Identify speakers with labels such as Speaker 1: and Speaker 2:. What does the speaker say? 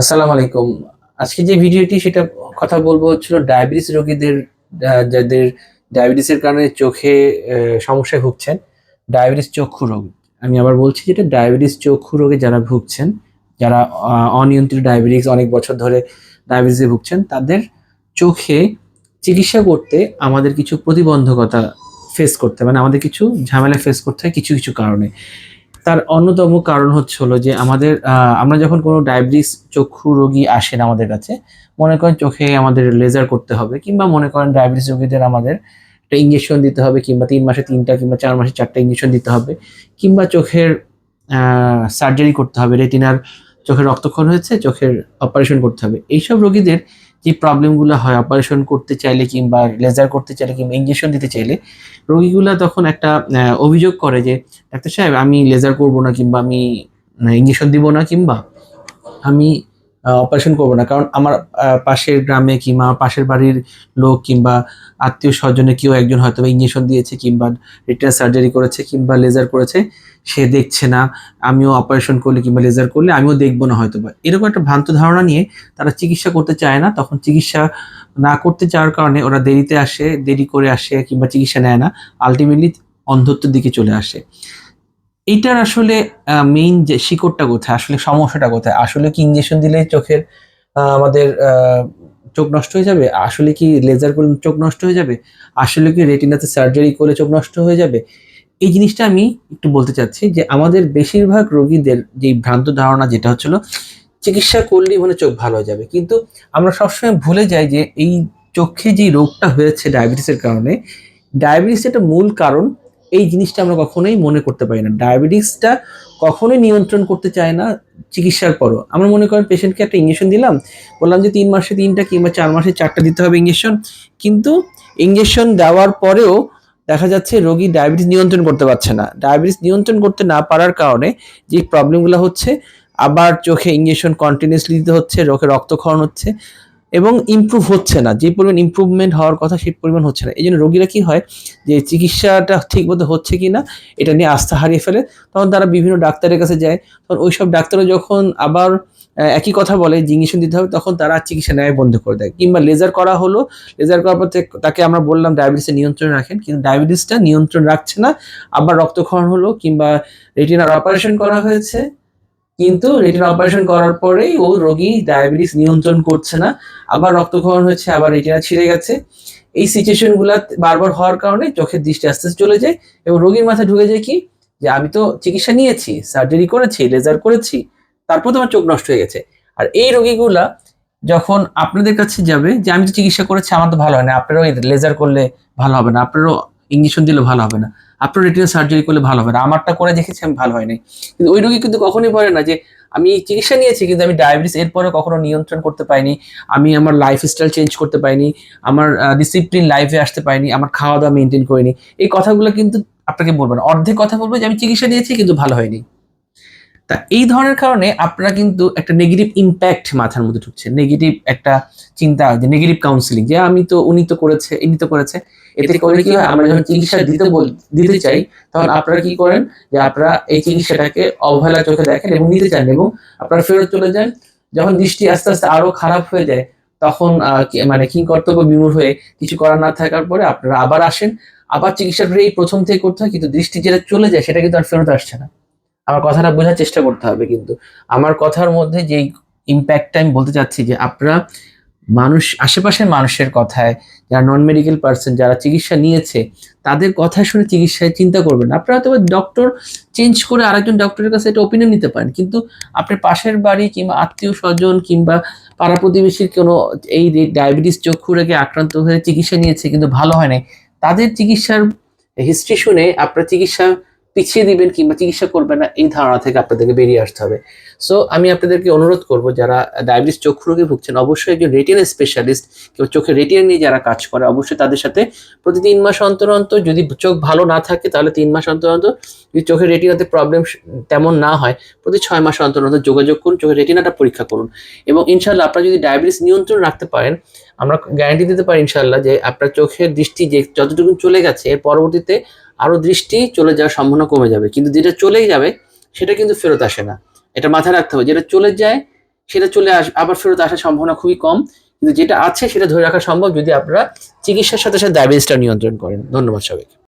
Speaker 1: আসসালামু আলাইকুম। আজকে যে ভিডিওটি, সেটা কথা বলব হচ্ছিল ডায়াবেটিস রোগীদের যাদের ডায়াবেটিসের কারণে চোখে সমস্যায় ভুগছেন। ডায়াবেটিস চক্ষু রোগ। আমি আবার বলছি যেটা ডায়াবেটিস চক্ষু রোগে যারা ভুগছেন, যারা অনিয়ন্ত্রিত ডায়াবেটিস, অনেক বছর ধরে ডায়াবেটিসে ভুগছেন, তাদের চোখে চিকিৎসা করতে আমাদের কিছু প্রতিবন্ধকতা ফেস করতে মানে আমাদের কিছু ঝামেলা ফেস করতে হয় কিছু কিছু কারণে। তার অন্যতম কারণ হচ্ছে হলো যে আমাদের আমরা যখন কোনো ডায়াবেটিস চক্ষু রোগী আসেন আমাদের কাছে, মনে করেন চোখে আমাদের লেজার করতে হবে, কিংবা মনে করেন ডায়াবেটিস রোগীদের আমাদের একটা ইঞ্জেকশন দিতে হবে, কিংবা তিন মাসে তিনটা, কিংবা চার মাসে চারটা ইঞ্জেকশন দিতে হবে, কিংবা চোখের সার্জারি করতে হবে রেটিনার চোখের রক্তক্ষরণ হয়েছে, চোখের অপারেশন করতে হবে। এইসব রোগীদের যে প্রবলেমগুলো হয় অপারেশন করতে চাইলে কিংবা লেজার করতে চাইলে কিংবা ইঞ্জেকশন দিতে চাইলে, রোগীগুলা তখন একটা অভিযোগ করে যে, ডাক্তার সাহেব, আমি লেজার করব না কিংবা আমি ইঞ্জেকশন দিব না কিংবা আমি অপারেশন করব না। কারণ আমার পাশের গ্রামে কিংবা পাশের বাড়ির লোক কিংবা আত্মীয় স্বজনে কেউ একজন হয়তো ইঞ্জেকশন দিয়েছে কিংবা রিটার্ন সার্জারি করেছে কিংবা লেজার করেছে, সে দেখছে না। আমিও অপারেশন করলে কিংবা লেজার করলে আমিও দেখব না হয়তো বা এরকম একটা ভ্রান্ত ধারণা নিয়ে তারা চিকিৎসা করতে চায় না, তখন চিকিৎসা না করতে চাওয়ার কারণে ওরা দেরিতে আসে, দেরি করে আসে কিংবা চিকিৎসা নেয় না। আলটিমেটলি অন্ধত্বের দিকে চলে আসে। এইটার আসলে মেইন যে শিকড়টা কোথায়, আসলে সমস্যাটা কোথায়? আসলে কি ইঞ্জেকশন দিলে চোখের আমাদের চোখ নষ্ট হয়ে যাবে? আসলে কি লেজার করলে চোখ নষ্ট হয়ে যাবে? আসলে কি রেটিনাতে সার্জারি করলে চোখ নষ্ট হয়ে যাবে? এই জিনিসটা আমি একটু বলতে চাচ্ছি যে, আমাদের বেশিরভাগ রোগীদের যে ভ্রান্ত ধারণা যেটা হচ্ছিল, চিকিৎসা করলেই মানে চোখ ভালো হয়ে যাবে। কিন্তু আমরা সবসময় ভুলে যাই যে, এই চোখে যে রোগটা হয়েছে ডায়াবেটিসের কারণে ডায়াবেটিস একটা মূল কারণ এই জিনিসটা আমরা কখনোই মনে করতে পারি না। ডায়াবেটিসটা কখনোই নিয়ন্ত্রণ করতে চায় না চিকিৎসার পরও। আমরা মনে করেন পেশেন্টকে একটা ইঞ্জেকশন দিলাম, বললাম যে তিন মাসে তিনটা কিংবা চার মাসে চারটা দিতে হবে ইঞ্জেকশন কিন্তু ইঞ্জেকশন দেওয়ার পরেও দেখা যাচ্ছে রোগী ডায়াবেটিস নিয়ন্ত্রণ করতে পারছে না। ডায়াবেটিস নিয়ন্ত্রণ করতে না পারার কারণে যে প্রবলেমগুলো হচ্ছে, আবার চোখে ইঞ্জেকশন কন্টিনিউসলি দিতে হচ্ছে, রোগে রক্তক্ষরণ হচ্ছে। এবং ইমপ্রুভ হচ্ছে না। যে পরিমাণ ইমপ্রুভমেন্ট হওয়ার কথা সেই পরিমাণ হচ্ছে না। এই জন্য রোগীরা কী হয়? যে চিকিৎসাটা ঠিক মতো হচ্ছে কি না এটা নিয়ে আস্থা হারিয়ে ফেলে। তখন তারা বিভিন্ন ডাক্তারের কাছে যায়। তখন ওইসব ডাক্তারও যখন আবার একই কথা বলে, যে ইঞ্জেকশন দিতে হবে, তখন তারা চিকিৎসা নেয় বন্ধ করে দেয়। কিংবা লেজার করা হলো লেজার করার পর তাকে আমরা বললাম ডায়াবেটিসের নিয়ন্ত্রণ রাখেন। কিন্তু ডায়াবেটিসটা নিয়ন্ত্রণ রাখছে না। আবার রক্তক্ষরণ হলো, কিংবা রেটিনার অপারেশন করা হয়েছে। কিন্তু রেটিনা অপারেশন করার পরেই ও রোগী ডায়াবেটিস নিয়ন্ত্রণ করছে না, আবার রক্তক্ষরণ হচ্ছে, আবার রেটিনা ছিঁড়ে গেছে। এই সিচুয়েশনগুলো বারবার হওয়ার কারণে চোখের দৃষ্টি আস্তে আস্তে চলে যায় এবং রোগীর মাথায় ঢুকে যায় কি? যে আমি তো চিকিৎসা নিয়েছি সার্জারি করেছি লেজার করেছি, তারপর তো আমার চোখ নষ্ট হয়ে গেছে। আর এই রোগীগুলা যখন আপনাদের কাছে যাবে যে, আমি তো চিকিৎসা করেছি, আমার তো ভালো হয় না, আপনারাও লেজার করলে ভালো হবে না, আপনারও ইঞ্জেকশন দিলে ভালো হবে না। আপনার রেটিনা সার্জারি করলে ভালো হবে না। আমারটা করে দেখেছি, আমি ভালো হয়নি। কিন্তু ওই রোগী কিন্তু কখনোই বলে না যে, আমি চিকিৎসা নিয়েছি, কিন্তু আমি ডায়াবেটিস এরপরে কখনো নিয়ন্ত্রণ করতে পারিনি আমি আমার লাইফ স্টাইল চেঞ্জ করতে পারিনি আমার ডিসিপ্লিন লাইফে আসতে পারিনি আমার খাওয়া দাওয়া মেনটেন করিনি। এই কথাগুলো কিন্তু আপনাকে বলব না। অর্ধেক কথা বলব যে, আমি চিকিৎসা নিয়েছি, কিন্তু ভালো হয়নি। তা এই ধরনের কারণে আপনারা কিন্তু একটা নেগেটিভ ইম্প্যাক্ট মাথার মধ্যে ঢুকছে। নেগেটিভ একটা চিন্তা যে নেগেটিভ কাউন্সিলিং যে আমি তো উনি তো করেছে ইনি তো করেছে। এতে করলে কি হয়? আমরা যখন চিকিৎসা দিতে বল দিতে চাই তখন আপনারা কি করেন? যে আপনারা এই চিকিৎসাটাকে অবহেলা চোখে দেখেন এবং নিতে চান এবং আপনারা ফেরত চলে যান। যখন দৃষ্টি আস্তে আস্তে আরও খারাপ হয়ে যায় তখন আহ, মানে কি কর্তব্য বিমূঢ় হয়ে কিছু করার না থাকার পরে আপনারা আবার আসেন। আবার চিকিৎসাটা এই প্রথম থেকে করতে হয় কিন্তু দৃষ্টি যেটা চলে যায় সেটা কিন্তু আর ফেরত আসছে না। আমার কথাটা বোঝার চেষ্টা করতে হবে কিন্তু আমার কথার মধ্যে যেই ইম্প্যাক্টটা আমি বলতে চাচ্ছি যে আপনারা মানুষ, আশেপাশের মানুষের কথায় যারা নন মেডিকেল পার্সন যারা চিকিৎসা নিয়েছে, তাদের কথা শুনে চিকিৎসায় চিন্তা করবেন। আপনারা হয়তো ডক্টর চেঞ্জ করে আরেকজন ডক্টরের কাছে এটা ওপিনিয়ন নিতে পারেন, কিন্তু আপনার পাশের বাড়ি কিংবা আত্মীয় স্বজন কিংবা পাড়া প্রতিবেশীর কোনো এই ডায়াবেটিস চক্ষু রেখে আক্রান্ত হয়ে চিকিৎসা নিয়েছে কিন্তু ভালো হয় নাই, তাদের চিকিৎসার হিস্ট্রি শুনে আপনার চিকিৎসা পিছিয়ে দিবেন কিংবা চিকিৎসা করবেন না, এই ধারণা থেকে আপনাদেরকে বেরিয়ে আসতে হবে। সো আমি আপনাদেরকে অনুরোধ করব, যারা ডায়াবেটিস চক্ষু রোগে ভুগছেন, অবশ্যই একজন রেটিনা স্পেশালিস্ট কেউ চোখের রেটিনা নিয়ে যারা কাজ করে, অবশ্যই তাদের সাথে প্রতি তিন মাস অন্তর অন্তর যদি চোখ ভালো না থাকে, তাহলে তিন মাস অন্তর অন্তর যদি চোখের রেটিনাতে প্রবলেম তেমন না হয়, প্রতি ছয় মাস অন্তর অন্তর যোগাযোগ করুন, চোখের রেটিনাটা পরীক্ষা করুন। এবং ইনশাল্লাহ আপনারা যদি ডায়াবেটিস নিয়ন্ত্রণ রাখতে পারেন আমরা গ্যারান্টি দিতে পারি ইনশাল্লাহ যে আপনার চোখের দৃষ্টি যে যতটুকু চলে গেছে, এর পরবর্তীতে আরও দৃষ্টি চলে যাওয়ার সম্ভাবনা কমে যাবে। কিন্তু যেটা চলেই যাবে, সেটা কিন্তু ফেরত আসে না। এটা মাথায় রাখতে হবে। যেটা চলে যায়, সেটা চলে আস, আবার ফেরত আসার সম্ভাবনা খুবই কম। কিন্তু যেটা আছে, সেটা ধরে রাখা সম্ভব যদি আপনারা চিকিৎসার সাথে সাথে ডায়াবেটিসটা নিয়ন্ত্রণ করেন। ধন্যবাদ সবাইকে।